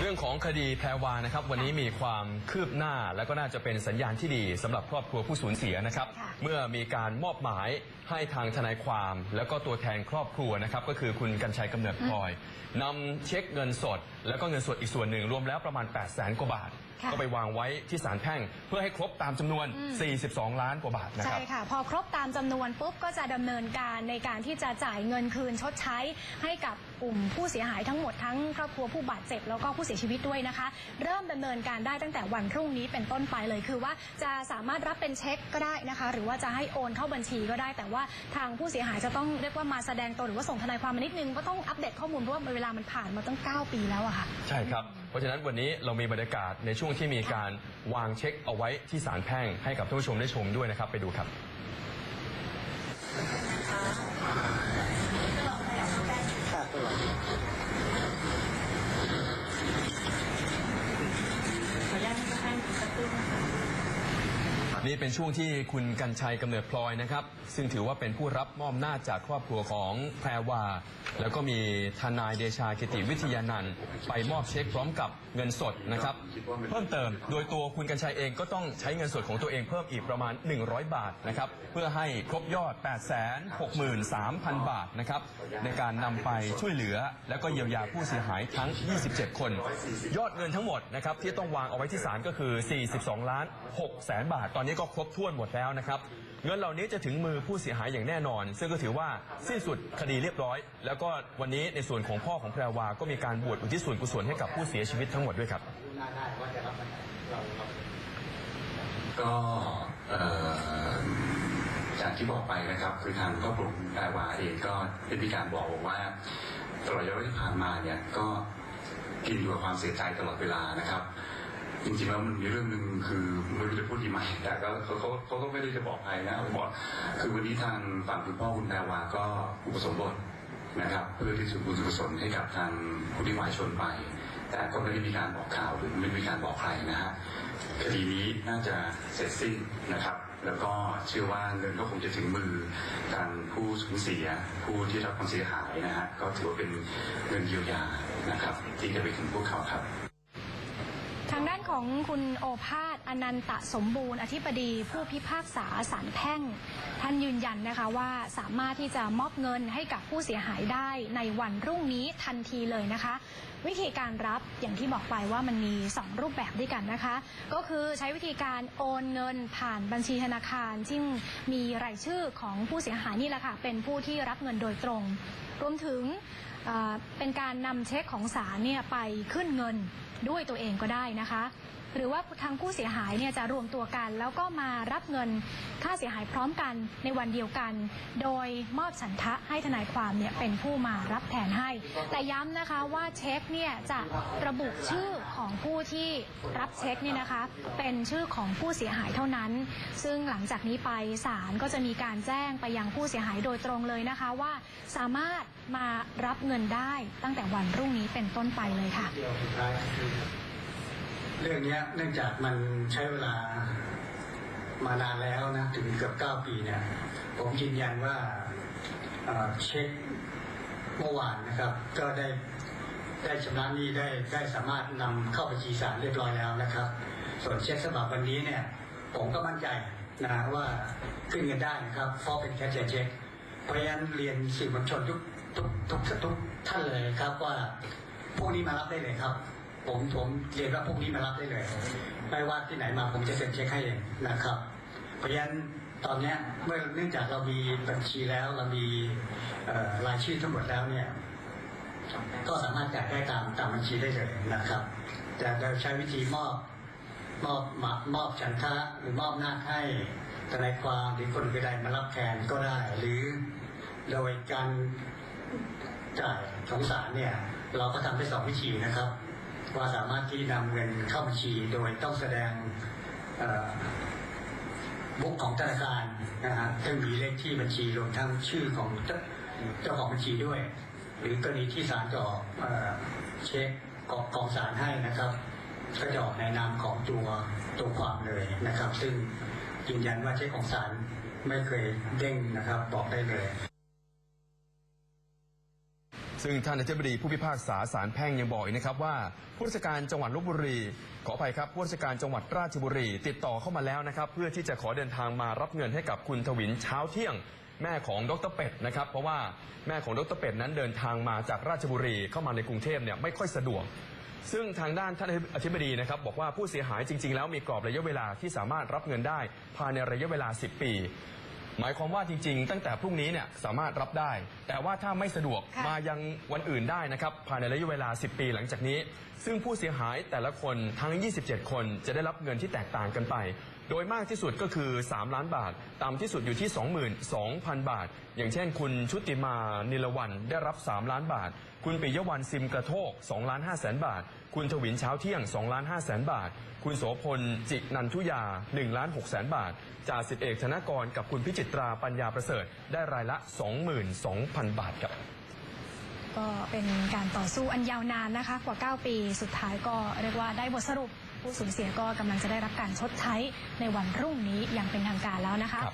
เรื่องของคดีแพรวานะครับวันนี้มีความคืบหน้าและก็น่าจะเป็นสัญญาณที่ดีสำหรับครอบครัวผู้สูญเสียนะครับค่ะเมื่อมีการมอบหมายให้ทางทนายความ แล้วก็ตัวแทนครอบครัวนะครับ ก็คือคุณกัญชัยกำเนิดพลอยนำเช็คเงินสด แล้วก็เงินสดอีกส่วนหนึ่งรวมแล้วประมาณ 8 0 0แสนกว่าบาท ค่ะ ก็ไปวางไว้ที่ศาลแพ่ง เพื่อให้ครบตามจำนวน 42 ล้านกว่าบาทนะคใช่รับค่ะ พอครบตามจำนวนปุ๊บก็จะดำเนินการในการที่จะจ่ายเงินคืนชดใช้ให้กับกลุ่มผู้เสียหายทั้งหมดทั้งครอบครัวผู้บาดเจ็บแล้วก็ผู้เสียชีวิตด้วยนะคะ เริ่มดำเนินการได้ตั้งแต่วันพรุ่งนี้เป็นต้นไปเลยคือว่าจะสามารถรับเป็นเช็คก็ได้นะคะ หรือว่าจะให้โอนเข้าบัญชีก็ได้ แต่ว่าทางผู้เสียหายจะต้องเรียกว่ามาแสดงตัวหรือว่าส่งทนายความมานิดนึงก็ต้องอัปเดตข้อมูลเพราะว่าเวลามันผ่านมาตั้ง 9 ปีแล้วอะค่ะใช่ครับเพราะฉะนั้นวันนี้เรามีบรรยากาศในช่วงที่มีการวางเช็คเอาไว้ที่ศาลแพ่งให้กับท่านผู้ชมได้ชมด้วยนะครับ ไปดูครับ นี่เป็นช่วงที่คุณกัญชัยกำเนิดพลอยนะครับ ซึ่งถือว่าเป็นผู้รับมอบอำนาจจากครอบครัวของแพรวา แล้วก็มีทนายเดชากิติวิทยานันท์ไปมอบเช็คพร้อมกับเงินสดนะครับ เพิ่มเติมโดยตัวคุณกัญชัยเองก็ต้องใช้เงินสดของตัวเองเพิ่มอีกประมาณ 100 บาทนะครับเพื่อให้ครบยอด 863,000 บาทนะครับในการนำไปช่วยเหลือ แล้วก็เยียวยาผู้เสียหายทั้ง 27 คน ยอดเงินทั้งหมดนะครับที่ต้องวางเอาไว้ที่ศาลก็คือ 42 ล้าน6แสนบาท ตอนนี้ก็ครบถ้วนหมดแล้วนะครับ เงินเหล่านี้จะถึงมือผู้เสียหายอย่างแน่นอน ซึ่งก็ถือว่าสิ้นสุดคดีเรียบร้อย แล้วก็วันนี้ในส่วนของพ่อของแพรวา ก็มีการบวชอุทิศส่วนกุศลให้กับผู้เสียชีวิตทั้งหมดด้วยครับก็จากที่บอกไปนะครับคือทางครอบครัวคุณแพรวาเองก็ได้มีการบอกว่าตลอดระยะเวลาที่ผ่านมาเนี่ยก็กินอยู่กับความเสียใจตลอดเวลานะครับ จริงๆแล้วมันมีเรื่องหนึ่งคือไม่รู้จะพูดดีไหมแต่ก็เขาเขาเขาก็ไม่ได้จะบอกใครนะเขาบอกคือวันนี้ทางฝั่งคุณพ่อคุณแพรวาก็อุปสมบทนะครับเพื่อที่จะบุญกุศลให้กับทางผู้ที่วายชนไป แต่ก็ไม่ได้มีการบอกข่าวหรือไม่ได้มีการบอกใครนะฮะคดีนี้น่าจะเสร็จสิ้นนะครับ แล้วก็เชื่อว่าเงินก็คงจะถึงมือทางผู้สูญเสีย ผู้ที่รับความเสียหายนะฮะก็ถือว่าเป็นเงินเยียวยานะครับ ที่จะไปถึงพวกเขาครับางด้านของคุณโอภาสอนันตะสมบูรณ์ อธิบดีผู้พิพากษาศาลแพ่ง ท่านยืนยันนะคะว่าสามารถที่จะมอบเงินให้กับผู้เสียหายได้ในวันรุ่งนี้ทันทีเลยนะคะ วิธีการรับอย่างที่บอกไปว่ามันมี 2 รูปแบบด้วยกันนะคะ ก็คือใช้วิธีการโอนเงินผ่านบัญชีธนาคารซึ่งมีรายชื่อของผู้เสียหายนี่แหละค่ะเป็นผู้ที่รับเงินโดยตรง รวมถึงเอ่อเป็นการนำเช็คของศาลเนี่ยไปขึ้นเงิน ด้วยตัวเองก็ได้นะคะ หรือว่าทางผู้เสียหายเนี่ยจะรวมตัวกัน แล้วก็มารับเงินค่าเสียหายพร้อมกันในวันเดียวกัน โดยมอบฉันทะให้ทนายความเนี่ยเป็นผู้มารับแทนให้ แต่ย้ำนะคะว่าเช็คเนี่ยจะระบุชื่อของผู้ที่รับเช็คเนี่ยนะคะเป็นชื่อของผู้เสียหายเท่านั้น ซึ่งหลังจากนี้ไปศาลก็จะมีการแจ้งไปยังผู้เสียหายโดยตรงเลยนะคะว่าสามารถมารับเงินได้ตั้งแต่วันพรุ่งนี้เป็นต้นไปเลยค่ะ เรื่องนี้เนื่องจากมันใช้เวลามานานแล้วนะถึงเกือบเก้าปีเนี่ย ผมยืนยันว่าเช็คเมื่อวานนะครับ ก็ได้ได้ชำระหนี้ได้ได้สามารถนำเข้าบัญชีศาลเรียบร้อยแล้วนะครับ ส่วนเช็คฉบับวันนี้เนี่ย ผมก็มั่นใจนะว่าขึ้นเงินได้นะครับเพราะเป็นแคชเชียร์เช็คเพราะฉะนั้นเรียนสื่อมวลชนทุกทุกทุกทุกท่านเลยครับว่าพวกนี้มารับได้เลยครับ ผมผมเรียนว่าพวกนี้มารับได้เลย ไม่ว่าที่ไหนมาผมจะเซ็นเช็คให้เองนะครับ เพราะฉะนั้นตอนนี้เมื่อเนื่องจากเรามีบัญชีแล้วเรามีรายชื่อทั้งหมดแล้วเนี่ยก็สามารถจ่ายได้ตามตามบัญชีได้เลยนะครับ แต่เราใช้วิธีมอบมอบมามอบฉันทะหรือมอบหน้าให้ทนายความหรือคนใดมารับแทนก็ได้ หรือโดยการจ่ายของศาลเนี่ย เราก็ทำได้สองวิธีนะครับ ว่าสามารถที่นำเงินเข้าบัญชีโดยต้องแสดงบุ๊กของธนาคารนะฮะซึ่งมีเลขที่บัญชีรวมทั้งชื่อของเจ้าของบัญชีด้วย หรือกรณีที่ศาลจะออกเอ่อเช็คกองกองศาลให้นะครับก็จะออกในนามของตัวตัวความเลยนะครับ ซึ่งยืนยันว่าเช็คของศาลไม่เคยเด้งนะครับบอกได้เลย ซึ่งท่านอธิบดีผู้พิพากษาศาลแพ่งยังบอกอีกนะครับว่าผู้ราชการจังหวัดลบบุรี ขออภัยครับผู้ราชการจังหวัดราชบุรี ติดต่อเข้ามาแล้วนะครับ เพื่อที่จะขอเดินทางมารับเงินให้กับคุณทวินเช้าเที่ยง แม่ของดรเป็ดนะครับ เพราะว่าแม่ของดรเป็ดนั้นเดินทางมาจากราชบุรีเข้ามาในกรุงเทพเนี่ยไม่ค่อยสะดวกซึ่งทางด้านท่านอธิบดีนะครับบอกว่าผู้เสียหายจริง ๆ แล้วมีกรอบระยะเวลาที่สามารถรับเงินได้ภายในระยะเวลา 10 ปี หมายความว่าจริง ๆ ตั้งแต่พรุ่งนี้เนี่ยสามารถรับได้ แต่ว่าถ้าไม่สะดวกค่ะมายังวันอื่นได้นะครับภายในระยะเวลา 10 ปีหลังจากนี้ ซึ่งผู้เสียหายแต่ละคนทั้ง 27 คนจะได้รับเงินที่แตกต่างกันไปโดยมากที่สุดก็คือ 3 ล้านบาท ต่ำที่สุดอยู่ที่ 22,000 บาท อย่างเช่น คุณชุติมานิลวันได้รับ 3 ล้านบาท คุณปิยวันซิมกระโทก2ล้าน5แสนบาท คุณทวินเช้าเที่ยง2ล้าน5แสนบาท คุณโสพลจินันทุยา1ล้าน6แสนบาท จ่าสิบเอกธนกรกับคุณพิจิตราปัญญาประเสริฐ ได้รายละ 22,000 บาทครับก็เป็นการต่อสู้อันยาวนานนะคะกว่า 9 ปี สุดท้ายก็เรียกว่าได้บทสรุป ผู้สูญเสียก็กำลังจะได้รับการชดใช้ในวันพรุ่งนี้อย่างเป็นทางการแล้วนะคะค